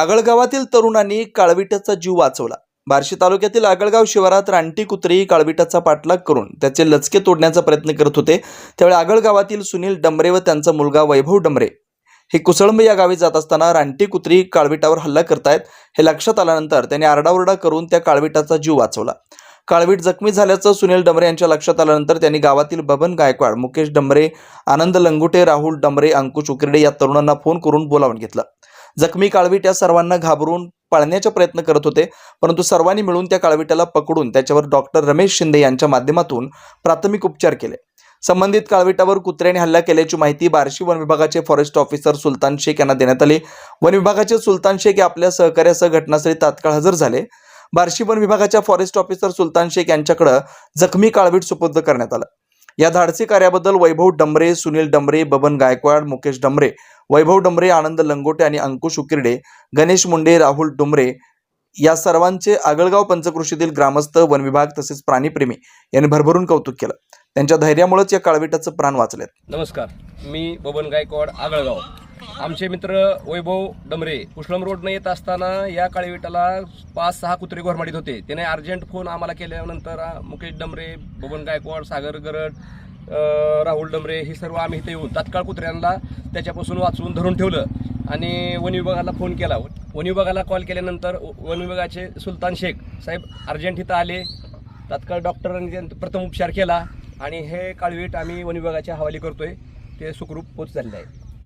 आगळगावातील तरुणांनी काळविटाचा जीव वाचवला. बार्शी तालुक्यातील आगळगाव शिवारात रानटी कुत्री काळविटाचा पाठलाग करून त्याचे लचके तोडण्याचा प्रयत्न करत होते. त्यावेळी आगळगावातील सुनील डंबरे व त्यांचा मुलगा वैभव डंबरे हे कुसळंब या गावी जात असताना रानटी कुत्री काळविटावर हल्ला करतायत. हे लक्षात आल्यानंतर त्यांनी आरडाओरडा करून त्या काळविटाचा जीव वाचवला. काळवीट जखमी झाल्याचं सुनील डंबरे यांच्या लक्षात आल्यानंतर त्यांनी गावातील बबन गायकवाड मुकेश डंबरे आनंद लंगुटे राहुल डंबरे अंकुश उकिरडे या तरुणांना फोन करून बोलावून घेतलं. जखमी काळवीट या सर्वांना घाबरून पळण्याचा प्रयत्न करत होते परंतु सर्वांनी मिळून त्या काळविटाला पकडून त्याच्यावर डॉक्टर रमेश शिंदे यांच्या माध्यमातून प्राथमिक उपचार केले. संबंधित काळविटावर कुत्र्याने हल्ला केल्याची माहिती बार्शी वन विभागाचे फॉरेस्ट ऑफिसर सुलतान शेख यांना देण्यात आली. वन विभागाचे सुलतान शेख हे आपल्या सहकार्यासह घटनास्थळी तात्काळ हजर झाले. बार्शी वन विभागाच्या फॉरेस्ट ऑफिसर सुलतान शेख यांच्याकडे जखमी काळवीट सुपूर्द करण्यात आलं. या धाडसी कार्याबद्दल वैभव डंबरे सुनील डंबरे बबन गायकवाड मुकेश डंबरे वैभव डंबरे आनंद लंगोटे आणि अंकुश उकिरडे गणेश मुंडे राहुल डुमरे या सर्वांचे आगळगाव पंचकृषीतील ग्रामस्थ वन विभाग तसेच प्राणीप्रेमी यांनी भरभरून कौतुक केलं. त्यांच्या धैर्यामुळेच या काळविटाचं प्राण वाचलेत. नमस्कार. मी बबन गायकवाड आगळगाव. आमचे मित्र वैभव डमरे कुशलम रोडनं येत असताना या काळीविटाला पाच सहा कुत्रे घोरमाडीत होते. त्याने अर्जंट फोन आम्हाला केल्यानंतर मुकेश डमरे बबन गायकवाड सागर गरड राहुल डमरे हे सर्व आम्ही इथे येऊन तात्काळ कुत्र्यांना त्याच्यापासून वाचवून धरून ठेवलं. आणि वन विभागाला फोन केला. वन विभागाला कॉल केल्यानंतर वन विभागाचे सुलतान शेख साहेब अर्जंट इथं आले. तात्काळ डॉक्टरांनी प्रथम उपचार केला. आणि हे काळवीट आम्ही वन विभागाच्या हवाली करतोय. ते सुखरूप पोच झालेलं आहे